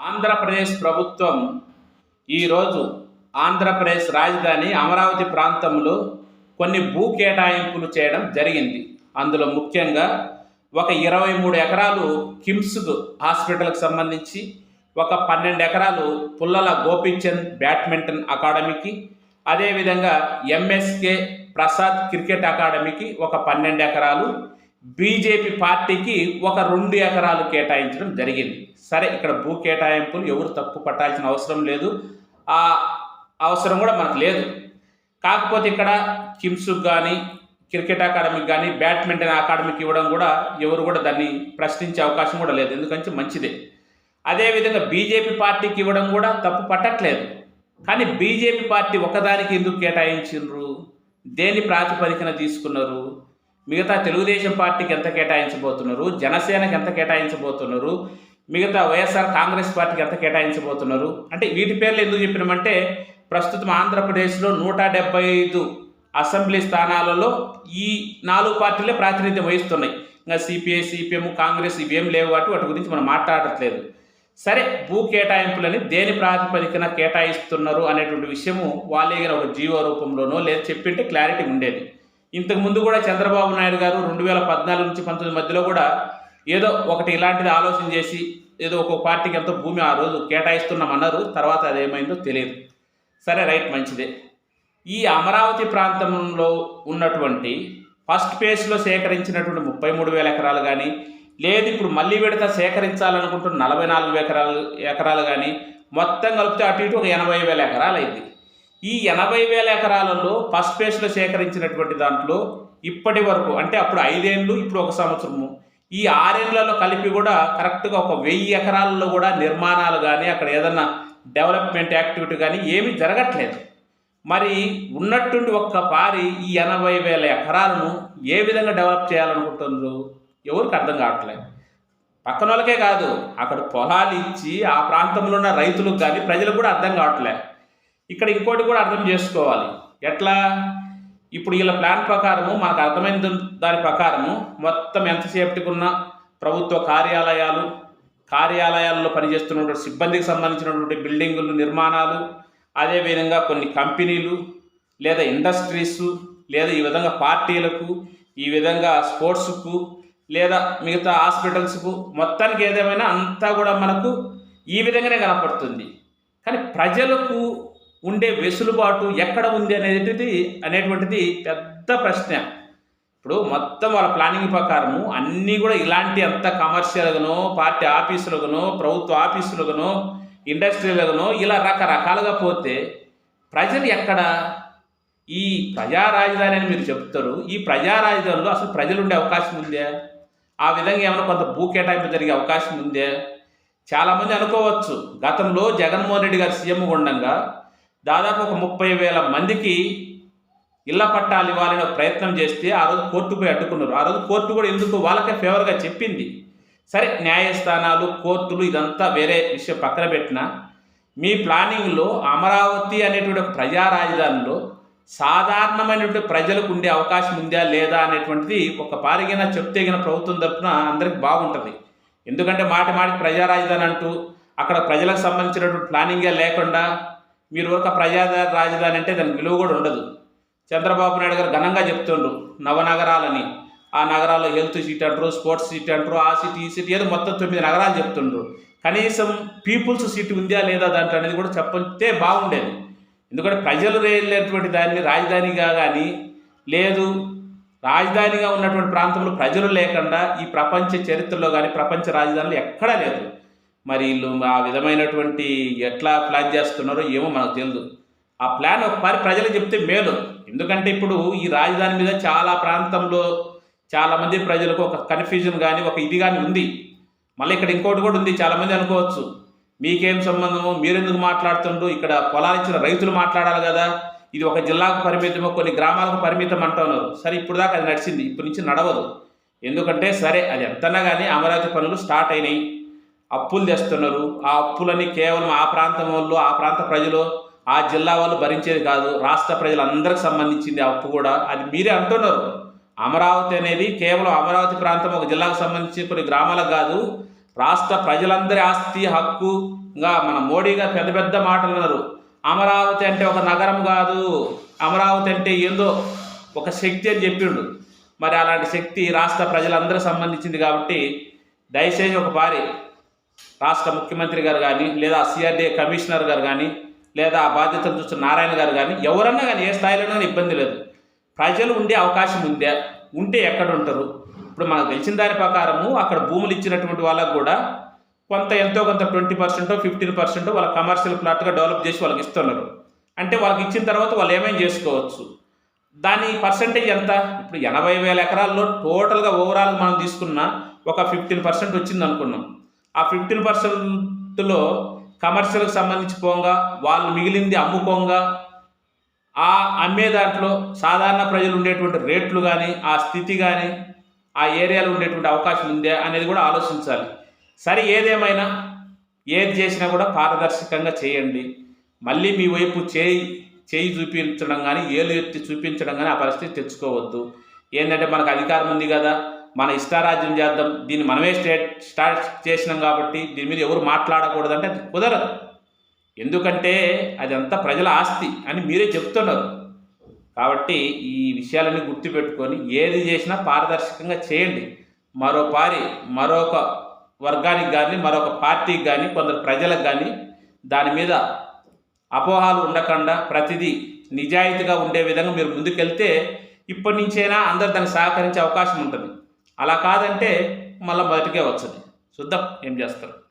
ఆంధ్రప్రదేశ్ ప్రభుత్వం ఈరోజు ఆంధ్రప్రదేశ్ రాజధాని అమరావతి ప్రాంతంలో కొన్ని భూ కేటాయింపులు చేయడం జరిగింది. అందులో ముఖ్యంగా ఒక ఇరవై మూడు ఎకరాలు కిమ్స్ హాస్పిటల్కి సంబంధించి ఒక పన్నెండు ఎకరాలు పుల్లల గోపీచంద్ బ్యాడ్మింటన్ అకాడమీకి అదేవిధంగా ఎంఎస్కే ప్రసాద్ క్రికెట్ అకాడమీకి ఒక పన్నెండు ఎకరాలు బీజేపీ పార్టీకి ఒక రెండు ఎకరాలు కేటాయించడం జరిగింది. సరే ఇక్కడ భూ కేటాయింపులు ఎవరు తప్పు పట్టాల్సిన అవసరం లేదు. ఆ అవసరం కూడా మనకు లేదు. కాకపోతే ఇక్కడ కిమ్స్కి కానీ క్రికెట్ అకాడమీకి కానీ బ్యాడ్మింటన్ అకాడమీకి ఇవ్వడం కూడా ఎవరు కూడా దాన్ని ప్రశ్నించే అవకాశం కూడా లేదు. ఎందుకంటే మంచిదే. అదేవిధంగా బీజేపీ పార్టీకి ఇవ్వడం కూడా తప్పు పట్టట్లేదు. కానీ బీజేపీ పార్టీ ఒకదానికి ఎందుకు కేటాయించిండ్రు? దేని ప్రాతిపదికన తీసుకున్నారు? మిగతా తెలుగుదేశం పార్టీకి ఎంత కేటాయించబోతున్నారు? జనసేనకి ఎంత కేటాయించబోతున్నారు? మిగతా వైఎస్ఆర్ కాంగ్రెస్ పార్టీకి ఎంత కేటాయించబోతున్నారు? అంటే వీటి పేర్లు ఎందుకు చెప్పినామంటే ప్రస్తుతం ఆంధ్రప్రదేశ్లో నూట డెబ్బై ఐదు అసెంబ్లీ స్థానాలలో ఈ నాలుగు పార్టీలే ప్రాతినిధ్యం వహిస్తున్నాయి. ఇంకా సిపిఐ సిపిఎం కాంగ్రెస్ ఇవేం లేవు కాబట్టి వాటి గురించి మనం మాట్లాడట్లేదు. సరే భూ కేటాయింపులని దేని ప్రాతిపదికన కేటాయిస్తున్నారు అనేటువంటి విషయము వాళ్ళే ఒక జీవో రూపంలోనో లేదా చెప్పింటే క్లారిటీ ఉండేది. ఇంతకు ముందు కూడా చంద్రబాబు నాయుడు గారు రెండు వేల పద్నాలుగు నుంచి పంతొమ్మిది మధ్యలో కూడా ఏదో ఒకటి ఇలాంటిది ఆలోచన చేసి ఏదో ఒక పార్టీకి ఎంతో భూమి ఆ రోజు కేటాయిస్తున్నామన్నారు తర్వాత అదేమైందో తెలియదు. సరే రైట్ మంచిదే. ఈ అమరావతి ప్రాంతంలో ఉన్నటువంటి ఫస్ట్ ఫేజ్లో సేకరించినటువంటి ముప్పై మూడు వేల ఎకరాలు కానీ లేదు ఇప్పుడు మళ్ళీ విడత సేకరించాలనుకుంటున్న నలభై నాలుగు ఎకరాలు ఎకరాలు కానీ మొత్తం కలిపితే అటు ఇటు ఒక ఎనభై వేల ఎకరాలు అయింది. ఈ ఎనభై వేల ఎకరాలలో ఫస్ట్ ఫేజ్లో సేకరించినటువంటి దాంట్లో ఇప్పటి వరకు అంటే అప్పుడు ఐదేళ్ళు ఇప్పుడు ఒక సంవత్సరము. ఈ ఆరేళ్ళలో కలిపి కూడా కరెక్ట్గా ఒక వెయ్యి ఎకరాలలో కూడా నిర్మాణాలు కానీ అక్కడ ఏదన్నా డెవలప్మెంట్ యాక్టివిటీ కానీ ఏమీ జరగట్లేదు. మరి ఉన్నట్టుండి ఒక్క పారి ఈ ఎనభై వేల ఎకరాలను ఏ విధంగా డెవలప్ చేయాలనుకుంటున్నారు? ఎవరికి అర్థం కావట్లేదు. పక్కన వాళ్ళకే కాదు అక్కడ పొలాలు ఇచ్చి ఆ ప్రాంతంలో ఉన్న రైతులకు కానీ ప్రజలకు కూడా అర్థం కావట్లేదు ఇక్కడ ఇంకోటి కూడా అర్థం చేసుకోవాలి. ఎట్లా? ఇప్పుడు వీళ్ళ ప్లాన్ ప్రకారము మనకు అర్థమైన దాని ప్రకారము మొత్తం ఎంతసేపటికి ఉన్న ప్రభుత్వ కార్యాలయాలు కార్యాలయాల్లో పనిచేస్తున్నటువంటి సిబ్బందికి సంబంధించినటువంటి బిల్డింగులు నిర్మాణాలు అదేవిధంగా కొన్ని కంపెనీలు లేదా ఇండస్ట్రీస్ లేదా ఈ విధంగా పార్టీలకు ఈ విధంగా స్పోర్ట్స్కు లేదా మిగతా హాస్పిటల్స్కు మొత్తానికి ఏదేమైనా అంతా కూడా మనకు ఈ విధంగానే కనపడుతుంది. కానీ ప్రజలకు ఉండే వెసులుబాటు ఎక్కడ ఉంది అనేది అనేటువంటిది పెద్ద ప్రశ్న. ఇప్పుడు మొత్తం వాళ్ళ ప్లానింగ్ ప్రకారము అన్నీ కూడా ఇలాంటి అంత కమర్షియల్గానో పార్టీ ఆఫీసులుగానో ప్రభుత్వ ఆఫీసులుగానో ఇండస్ట్రీలుగానో ఇలా రకరకాలుగా పోతే ప్రజలు ఎక్కడ? ఈ ప్రజా రాజధాని అని మీరు చెప్తారు ఈ ప్రజా రాజధానిలో అసలు ప్రజలు ఉండే అవకాశం ఉందే? ఆ విధంగా ఏమైనా కొంత భూ కేటాయింపు జరిగే అవకాశం ఉందే? చాలామంది అనుకోవచ్చు. గతంలో జగన్మోహన్ రెడ్డి గారు సీఎం ఉండగా దాదాపు ఒక ముప్పై వేల మందికి ఇళ్ళ పట్టాలు ఇవ్వాలని ఒక ప్రయత్నం చేస్తే ఆ రోజు కోర్టు పోయి అడ్డుకున్నారు. ఆ రోజు కోర్టు కూడా ఎందుకు వాళ్ళకే ఫేవర్గా చెప్పింది. సరే న్యాయస్థానాలు కోర్టులు ఇదంతా వేరే విషయం పక్కన పెట్టిన మీ ప్లానింగ్లో అమరావతి అనేటువంటి ఒక ప్రజా రాజధానిలో సాధారణమైనటువంటి ప్రజలకు ఉండే అవకాశం ఉందా లేదా అనేటువంటిది ఒక పారిగిన చెప్తేగిన ప్రభుత్వం తరఫున అందరికి బాగుంటుంది. ఎందుకంటే మాటి మాటికి ప్రజా రాజధాని అంటూ అక్కడ ప్రజలకు సంబంధించినటువంటి ప్లానింగే లేకుండా మీరు ఒక ప్రజా రాజధాని అంటే దానికి విలువ కూడా ఉండదు. చంద్రబాబు నాయుడు గారు ఘనంగా చెప్తుండ్రు నవనగరాలని. ఆ నగరాల్లో హెల్త్ సీట్ అంటారు స్పోర్ట్స్ సీట్ అంటారు ఆ సిటీ ఈ సిటీ ఏదో మొత్తం తొమ్మిది నగరాలు చెప్తుండ్రు. కనీసం పీపుల్స్ సీట్ ఉందా లేదా దాంట్లో అనేది కూడా చెప్పతే బాగుండేది. ఎందుకంటే ప్రజలు వెళ్ళేటువంటి దాన్ని రాజధానిగా కానీ లేదు రాజధానిగా ఉన్నటువంటి ప్రాంతంలో ప్రజలు లేకుండా ఈ ప్రపంచ చరిత్రలో కానీ ప్రపంచ రాజధానులు ఎక్కడా లేదు. మరి వీళ్ళు ఆ విధమైనటువంటి ఎట్లా ప్లాన్ చేస్తున్నారో ఏమో మనకు తెలియదు ఆ ప్లాన్ ఒకసారి ప్రజలు చెప్తే మేలు. ఎందుకంటే ఇప్పుడు ఈ రాజధాని మీద చాలా ప్రాంతంలో చాలామంది ప్రజలకు ఒక కన్ఫ్యూజన్ కానీ ఒక ఇది కానీ ఉంది. మళ్ళీ ఇక్కడ ఇంకోటి కూడా ఉంది చాలామంది అనుకోవచ్చు. మీకేం సంబంధము మీరెందుకు మాట్లాడుతుండ్రు? ఇక్కడ పొలాలు ఇచ్చిన రైతులు మాట్లాడాలి కదా. ఇది ఒక జిల్లాకు పరిమితమో కొన్ని గ్రామాలకు పరిమితం అంటున్నారు సరే ఇప్పుడు దాకా అది నడిచింది. ఇప్పటి నుంచి నడవదు. ఎందుకంటే సరే అది ఎంతన్నా కానీ అమరావతి పనులు స్టార్ట్ అయినాయి. అప్పులు తెస్తున్నారు. ఆ అప్పులని కేవలం ఆ ప్రాంతం వాళ్ళు ఆ ప్రాంత ప్రజలు ఆ జిల్లా వాళ్ళు భరించేది కాదు. రాష్ట్ర ప్రజలందరికి సంబంధించింది ఆ అప్పు కూడా. అది మీరే అంటున్నారు. అమరావతి అనేది కేవలం అమరావతి ప్రాంతం ఒక జిల్లాకు సంబంధించి కొన్ని గ్రామాలకు కాదు. రాష్ట్ర ప్రజలందరి ఆస్తి హక్కుగా మన మోడీ గారు పెద్ద పెద్ద మాటలు అన్నారు. అమరావతి అంటే ఒక నగరం కాదు. అమరావతి అంటే ఏందో ఒక శక్తి అని చెప్పిండు. మరి అలాంటి శక్తి రాష్ట్ర ప్రజలందరూ సంబంధించింది కాబట్టి దయచేసి ఒక పారి రాష్ట్ర ముఖ్యమంత్రి గారు కానీ లేదా సిఆర్డీఏ కమిషనర్ గారు కానీ లేదా ఆ బాధ్యతలు చూస్తున్న నారాయణ గారు కానీ ఎవరన్నా కానీ ఏ స్థాయిలోనూ కానీ ఇబ్బంది లేదు. ప్రజలు ఉండే అవకాశం ఉందా ఉంటే ఎక్కడ ఉంటారు? ఇప్పుడు మనకు తెలిసిన దాని ప్రకారము అక్కడ భూములు ఇచ్చినటువంటి వాళ్ళకు కూడా కొంత ఎంతో కొంత ట్వంటీ పర్సెంట్ ఫిఫ్టీన్ పర్సెంట్ వాళ్ళ కమర్షియల్ ప్లాట్గా డెవలప్ చేసి వాళ్ళకి ఇస్తున్నారు. అంటే వాళ్ళకి ఇచ్చిన తర్వాత వాళ్ళు ఏమేం చేసుకోవచ్చు? దాని పర్సంటేజ్ ఎంత? ఇప్పుడు ఎనభై వేల ఎకరాల్లో టోటల్గా ఓవరాల్ మనం తీసుకున్న ఒక ఫిఫ్టీన్ పర్సెంట్ వచ్చింది అనుకున్నాం ఆ ఫిఫ్టీన్ పర్సెంట్లో కమర్షియల్కి సంబంధించి పోగా వాళ్ళు మిగిలింది అమ్ముకోగా ఆ అమ్మే దాంట్లో సాధారణ ప్రజలు ఉండేటువంటి రేట్లు కానీ ఆ స్థితి కానీ ఆ ఏరియాలో ఉండేటువంటి అవకాశం ఉందా అనేది కూడా ఆలోచించాలి. సరే ఏదేమైనా ఏది చేసినా కూడా పారదర్శకంగా చేయండి. మళ్ళీ మీ వైపు చేయి చేయి చూపించడం కానీ ఏలు ఎత్తి చూపించడం కానీ ఆ పరిస్థితి తెచ్చుకోవద్దు. ఏంటంటే మనకు అధికారం ఉంది కదా మన ఇష్టారాజ్యం చేద్దాం. దీన్ని మనమే స్టేట్ స్టార్ట్ చేసినాం కాబట్టి దీని మీద ఎవరు మాట్లాడకూడదంటే అది కుదరదు. ఎందుకంటే అదంతా ప్రజల ఆస్తి అని మీరే చెప్తున్నారు. కాబట్టి ఈ విషయాలన్నీ గుర్తుపెట్టుకొని ఏది చేసినా పారదర్శకంగా చేయండి. మరో పారి మరొక వర్గానికి కానీ మరొక పార్టీకి కానీ కొందరు ప్రజలకు కానీ దాని మీద అపోహాలు ఉండకుండా ప్రతిదీ నిజాయితీగా ఉండే విధంగా మీరు ముందుకెళ్తే ఇప్పటి నుంచైనా అందరు దానికి సహకరించే అవకాశం ఉంటుంది. అలా కాదంటే మళ్ళీ బతికే వచ్చుది. చూద్దాం ఏం చేస్తారు.